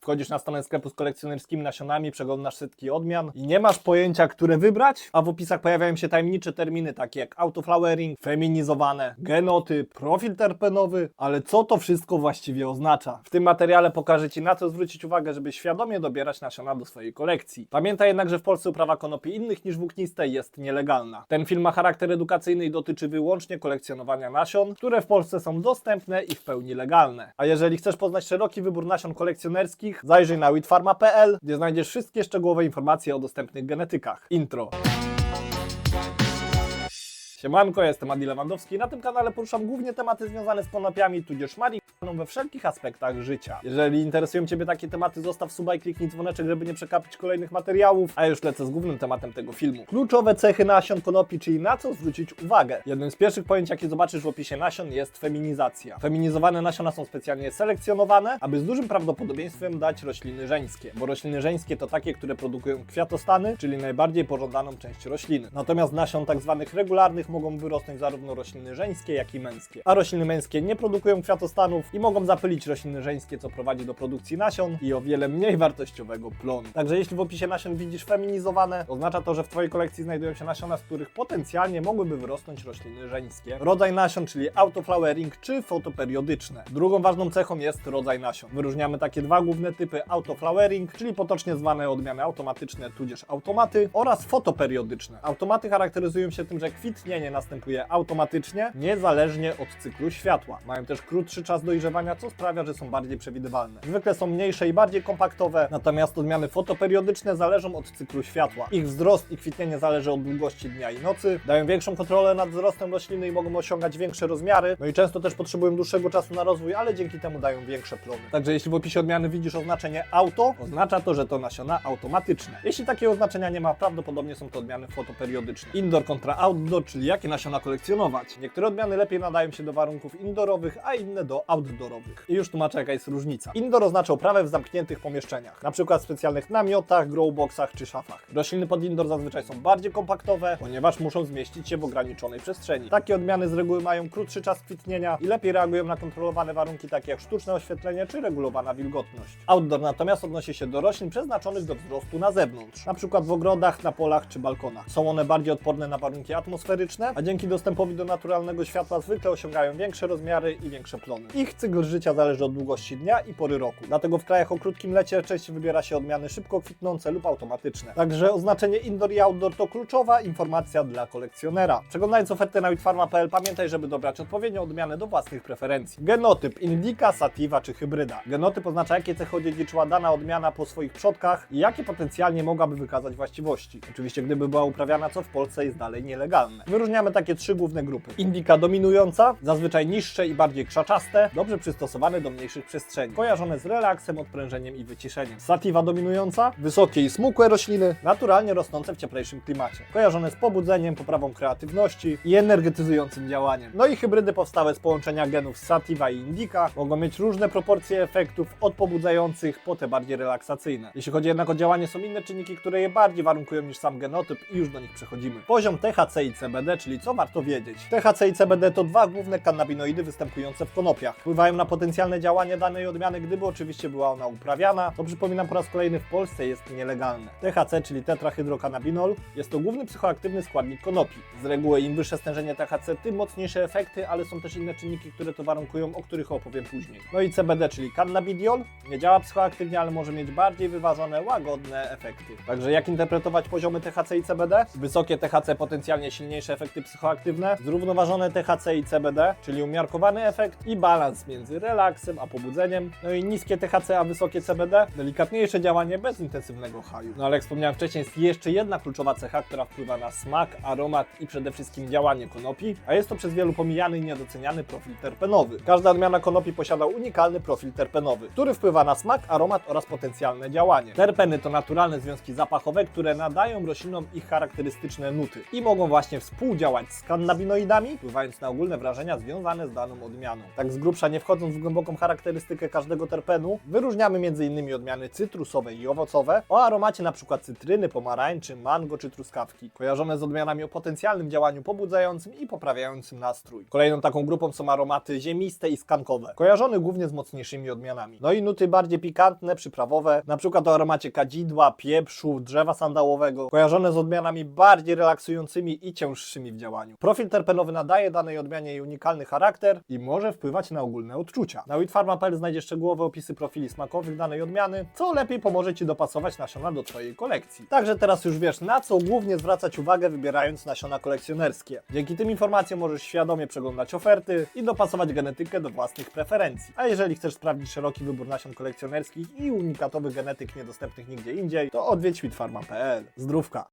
Wchodzisz na stronę sklepu z kolekcjonerskimi nasionami, przeglądasz setki odmian i nie masz pojęcia, które wybrać, a w opisach pojawiają się tajemnicze terminy takie jak autoflowering, feminizowane, genotyp, profil terpenowy, ale co to wszystko właściwie oznacza? W tym materiale pokażę Ci na co zwrócić uwagę, żeby świadomie dobierać nasiona do swojej kolekcji. Pamiętaj jednak, że w Polsce uprawa konopi innych niż włókniste jest nielegalna. Ten film ma charakter edukacyjny i dotyczy wyłącznie kolekcjonowania nasion, które w Polsce są dostępne i w pełni legalne. A jeżeli chcesz poznać szeroki wybór nasion kolekcjonerskich, zajrzyj na witfarma.pl, gdzie znajdziesz wszystkie szczegółowe informacje o dostępnych genetykach. Intro. Siemanko, jestem Adi Lewandowski i na tym kanale poruszam głównie tematy związane z konopiami, tudzież marihuaną we wszelkich aspektach życia. Jeżeli interesują Ciebie takie tematy, zostaw suba i kliknij dzwoneczek, żeby nie przekapić kolejnych materiałów, a już lecę z głównym tematem tego filmu. Kluczowe cechy nasion konopi, czyli na co zwrócić uwagę. Jednym z pierwszych pojęć, jakie zobaczysz w opisie nasion jest feminizacja. Feminizowane nasiona są specjalnie selekcjonowane, aby z dużym prawdopodobieństwem dać rośliny żeńskie, bo rośliny żeńskie to takie, które produkują kwiatostany, czyli najbardziej pożądaną część rośliny. Natomiast nasion tak zwanych regularnych mogą wyrosnąć zarówno rośliny żeńskie, jak i męskie. A rośliny męskie nie produkują kwiatostanów i mogą zapylić rośliny żeńskie, co prowadzi do produkcji nasion i o wiele mniej wartościowego plonu. Także jeśli w opisie nasion widzisz feminizowane, oznacza to, że w Twojej kolekcji znajdują się nasiona, z których potencjalnie mogłyby wyrosnąć rośliny żeńskie. Rodzaj nasion, czyli autoflowering czy fotoperiodyczne. Drugą ważną cechą jest rodzaj nasion. Wyróżniamy takie dwa główne typy autoflowering, czyli potocznie zwane odmiany automatyczne tudzież automaty oraz fotoperiodyczne. Automaty charakteryzują się tym, że kwitnienie następuje automatycznie, niezależnie od cyklu światła. Mają też krótszy czas dojrzewania, co sprawia, że są bardziej przewidywalne. Zwykle są mniejsze i bardziej kompaktowe, natomiast odmiany fotoperiodyczne zależą od cyklu światła. Ich wzrost i kwitnienie zależy od długości dnia i nocy, dają większą kontrolę nad wzrostem rośliny i mogą osiągać większe rozmiary, no i często też potrzebują dłuższego czasu na rozwój, ale dzięki temu dają większe plony. Także jeśli w opisie odmiany widzisz oznaczenie auto, oznacza to, że to nasiona automatyczne. Jeśli takiego oznaczenia nie ma, prawdopodobnie są to odmiany fotoperiodyczne. Indoor kontra outdoor, czyli jakie nasiona kolekcjonować. Niektóre odmiany lepiej nadają się do warunków indoorowych, a inne do outdoorowych. I już tłumaczę jaka jest różnica. Indoor oznacza uprawę w zamkniętych pomieszczeniach, przykład w specjalnych namiotach, growboxach czy szafach. Rośliny pod indoor zazwyczaj są bardziej kompaktowe, ponieważ muszą zmieścić się w ograniczonej przestrzeni. Takie odmiany z reguły mają krótszy czas kwitnienia i lepiej reagują na kontrolowane warunki takie jak sztuczne oświetlenie czy regulowana wilgotność. Outdoor natomiast odnosi się do roślin przeznaczonych do wzrostu na zewnątrz, przykład w ogrodach, na polach czy balkonach. Są one bardziej odporne na warunki atmosferyczne, a dzięki dostępowi do naturalnego światła zwykle osiągają większe rozmiary i większe plony. Ich cykl życia zależy od długości dnia i pory roku. Dlatego w krajach o krótkim lecie częściej wybiera się odmiany szybko kwitnące lub automatyczne. Także oznaczenie indoor i outdoor to kluczowa informacja dla kolekcjonera. Przeglądając ofertę na witfarma.pl pamiętaj, żeby dobrać odpowiednią odmianę do własnych preferencji. Genotyp Indica, Sativa czy hybryda. Genotyp oznacza jakie cechy odziedziczyła dana odmiana po swoich przodkach i jakie potencjalnie mogłaby wykazać właściwości. Oczywiście gdyby była uprawiana, co w Polsce jest dalej nielegalne. Wyróżniamy takie trzy główne grupy. Indica dominująca, zazwyczaj niższe i bardziej krzaczaste, dobrze przystosowane do mniejszych przestrzeni, kojarzone z relaksem, odprężeniem i wyciszeniem. Sativa dominująca, wysokie i smukłe rośliny, naturalnie rosnące w cieplejszym klimacie, kojarzone z pobudzeniem, poprawą kreatywności i energetyzującym działaniem. No i hybrydy powstałe z połączenia genów Sativa i Indica mogą mieć różne proporcje efektów od pobudzających po te bardziej relaksacyjne. Jeśli chodzi jednak o działanie, są inne czynniki, które je bardziej warunkują niż sam genotyp i już do nich przechodzimy. Poziom THC i CBD, czyli co warto wiedzieć. THC i CBD to dwa główne kannabinoidy występujące w konopiach. Wpływają na potencjalne działanie danej odmiany, gdyby oczywiście była ona uprawiana. To przypominam po raz kolejny w Polsce jest nielegalne. THC, czyli tetrahydrokannabinol, jest to główny psychoaktywny składnik konopi. Z reguły im wyższe stężenie THC, tym mocniejsze efekty, ale są też inne czynniki, które to warunkują, o których opowiem później. No i CBD, czyli cannabidiol, nie działa psychoaktywnie, ale może mieć bardziej wyważone, łagodne efekty. Także jak interpretować poziomy THC i CBD? Wysokie THC potencjalnie silniejsze efekty psychoaktywne, zrównoważone THC i CBD, czyli umiarkowany efekt i balans między relaksem a pobudzeniem. No i niskie THC, a wysokie CBD, delikatniejsze działanie bez intensywnego haju. No ale jak wspomniałem wcześniej, jest jeszcze jedna kluczowa cecha, która wpływa na smak, aromat i przede wszystkim działanie konopi, a jest to przez wielu pomijany i niedoceniany profil terpenowy. Każda odmiana konopi posiada unikalny profil terpenowy, który wpływa na smak, aromat oraz potencjalne działanie. Terpeny to naturalne związki zapachowe, które nadają roślinom ich charakterystyczne nuty i mogą właśnie współdziałać z kannabinoidami, wpływając na ogólne wrażenia związane z daną odmianą. Tak z grubsza, nie wchodząc w głęboką charakterystykę każdego terpenu, wyróżniamy m.in. odmiany cytrusowe i owocowe o aromacie np. cytryny, pomarańczy, mango czy truskawki, kojarzone z odmianami o potencjalnym działaniu pobudzającym i poprawiającym nastrój. Kolejną taką grupą są aromaty ziemiste i skankowe, kojarzone głównie z mocniejszymi odmianami. No i nuty bardziej pikantne, przyprawowe, np. o aromacie kadzidła, pieprzu, drzewa sandałowego, kojarzone z odmianami bardziej relaksującymi i cięższymi w działaniu. Profil terpenowy nadaje danej odmianie unikalny charakter i może wpływać na ogólne odczucia. Na wheatfarma.pl znajdziesz szczegółowe opisy profili smakowych danej odmiany, co lepiej pomoże Ci dopasować nasiona do Twojej kolekcji. Także teraz już wiesz, na co głównie zwracać uwagę wybierając nasiona kolekcjonerskie. Dzięki tym informacjom możesz świadomie przeglądać oferty i dopasować genetykę do własnych preferencji. A jeżeli chcesz sprawdzić szeroki wybór nasion kolekcjonerskich i unikatowych genetyk niedostępnych nigdzie indziej, to odwiedź wheatfarma.pl. Zdrówka!